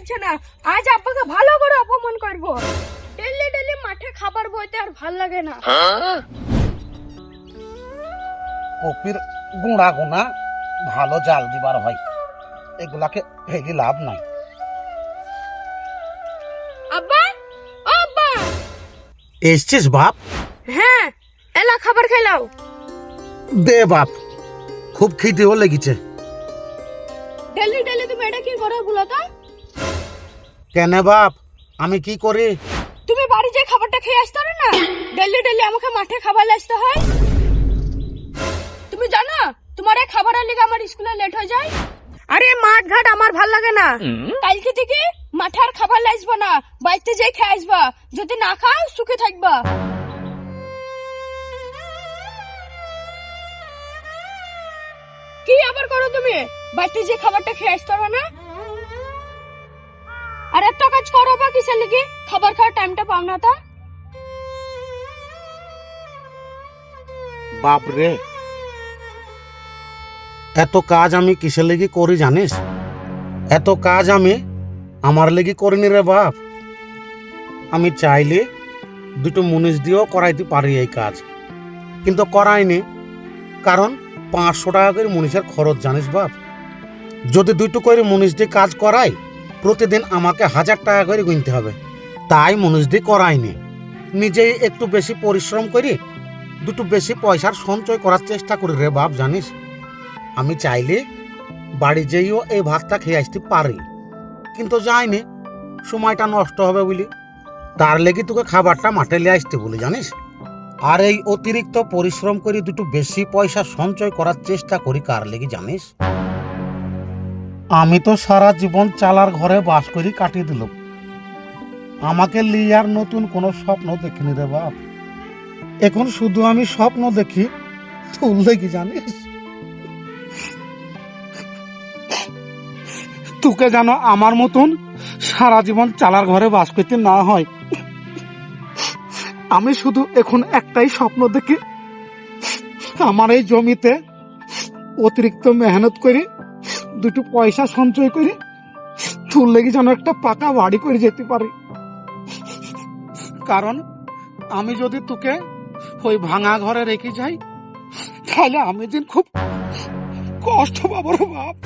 লাগছে না। আজ আব্বাকে ভালো করে অপমান করব। ডেলি ডেলি মাঠে খাবার বইতে আর ভালো লাগে না। কপির গুঁড়া গুনা ভালো জাল দিবার হয়। এগুলাকে ফেলি লাভ নাই। আব্বা ও আব্বা। এসছিস বাপ? হ্যাঁ এলা খাবার খেলাও দে বাপ খুব খিদেও লেগেছে। ডেলি ডেলি তুমি এটা কি করো বলো তো? কেন বাপ? আমি কি করি? তুমি বাড়ি যে খাবারটা খেয়ে আসতে পারো না? ডেলি ডেলি আমাকে মাঠে খাবার আসতে হয়। তুমি জানো তোমার এই খাবারের লিগে আমার স্কুলে লেট হয়ে যায়? আরে মাঠ ঘাট আমার ভালো লাগে না। কালকে থেকে মাঠে আর খাবার লাইসবো না। বাড়িতে যেয়ে খেয়ে আসবা। যদি না খাও সুখে থাকবা। কি আবার করো তুমি? বাড়িতে যে খাবারটা খেয়ে আসতে পারো না? আর এত কাজ করো বা কিসের লিগে? খাবার খাওয়ার টাইমটা পাও না তা। বাপ রে। এত কাজ আমি কিসের লেগে করি জানিস? এত কাজ আমি আমার লেগে করিনি রে বাপ। আমি চাইলে দুটো মুনিশ দিয়েও করাইতে পারি এই কাজ। কিন্তু করাইনি, কারণ পাঁচশো টাকা করে মুনিশের খরচ জানিস বাপ। যদি দুটো করে মুনিশ দিয়ে কাজ করাই প্রতিদিন আমাকে হাজার টাকা করে গুনতে হবে। তাই মুনিশ দিয়ে করাইনি নিজেই একটু বেশি পরিশ্রম করি, দুটো বেশি পয়সার সঞ্চয় করার চেষ্টা করি রে বাপ, জানিস? আমি চাইলে বাড়ি যেয়েও এই ভাতটা খেয়ে আসতে পারি। কিন্তু যাইনি, সময়টা নষ্ট হবে বলি। তার লেগে তোকে খাবারটা মাঠে নিয়ে আসতে বলি, জানিস? আর এই অতিরিক্ত পরিশ্রম করে দুটো বেশি পয়সা সঞ্চয় করার চেষ্টা করি কার লেগে, জানিস? আমি তো সারা জীবন চালার ঘরে বাস করি কাটিয়ে দিল। আমাকে লিয়ে আর নতুন কোনো স্বপ্ন দেখিনি রে বাপ। এখন শুধু আমি স্বপ্ন দেখি তুল দেখি, জানিস? তোকে যেন আমার মতন সারা জীবন চালার ঘরে বাস করতে না হয়। আমি শুধু এখন একটাই স্বপ্ন দেখি, আমার এই জমিতে অতিরিক্ত মেহনত করে দুটো পয়সা সঞ্চয় করে তোর লেগে যেন একটা পাকা বাড়ি করে যেতে পারি। কারণ আমি যদি তোকে ওই ভাঙা ঘরে রেখে যাই, তাহলে আমি দিন খুব কষ্ট পাবো রে বাপ।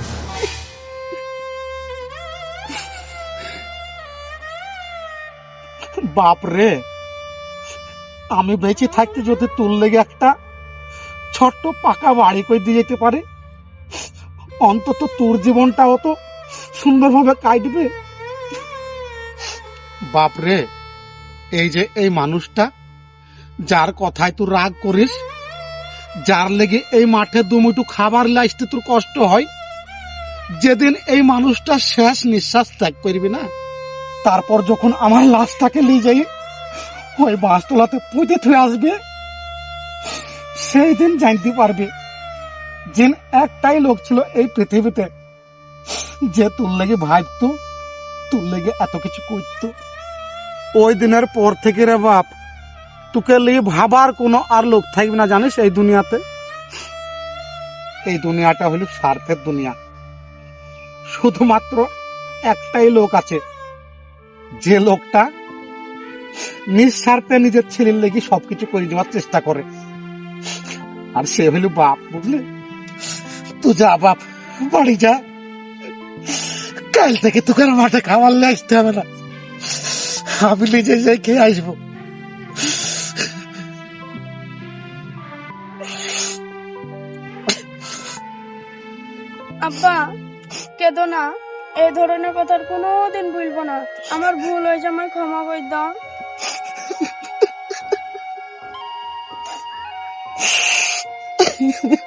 বাপ রে, আমি বেঁচে থাকতে যদি তোর লেগে একটা ছোট্ট পাকা বাড়ি করে দিয়ে যেতে পারে অন্তত তোর জীবনটাও তো সুন্দরভাবে কাটবে। বাপরে এই যে এই মানুষটা যার কথায় তুই রাগ করিস যার লেগে এই মাঠে দুমুটু খাবার লাইসতে তোর কষ্ট হয় যেদিন এই মানুষটা শেষ নিঃশ্বাস ত্যাগ করবি না? তারপর যখন আমার লাশটাকে নিয়ে যাই ওই বাঁশতলাতে পুঁতে থুয়ে আসবে সেই দিন জানতে পারবে যে একটাই লোক ছিল এই পৃথিবীতে। যে তোর লেগে ভাবতো, তোর লেগে এত কিছু করতো। ওই দিনের পর থেকে রে বাপ, তোকে লিয়ে ভাবার কোনো আর লোক থাকবে না, জানিস এই দুনিয়াতে? এই দুনিয়াটা হলো স্বার্থের দুনিয়া। শুধুমাত্র একটাই লোক আছে। যে লোকটা নিঃস্বার্থে নিজের ছেলের লেগে সবকিছু করে দেওয়ার চেষ্টা করে। আর সে হলো বাপ, বুঝলি? তুই যা বাপ বাড়ি যা। কাল থেকে তোকে মাঠে খাবার নিয়ে আসতে হবে না। আমি নিজে যাই খেয়ে আসব। আব্বা কেদো না। এই ধরনের কথার কোনো দিন ভুলবো না। আমার ভুল হয়েছে আমায় ক্ষমা করে দাও।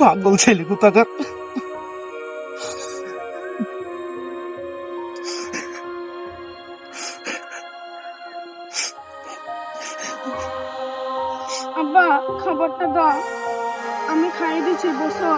পাগল ছেলে কোথাকার। আব্বা খাবারটা দাও। আমি খাইয়ে দিচ্ছি বসো।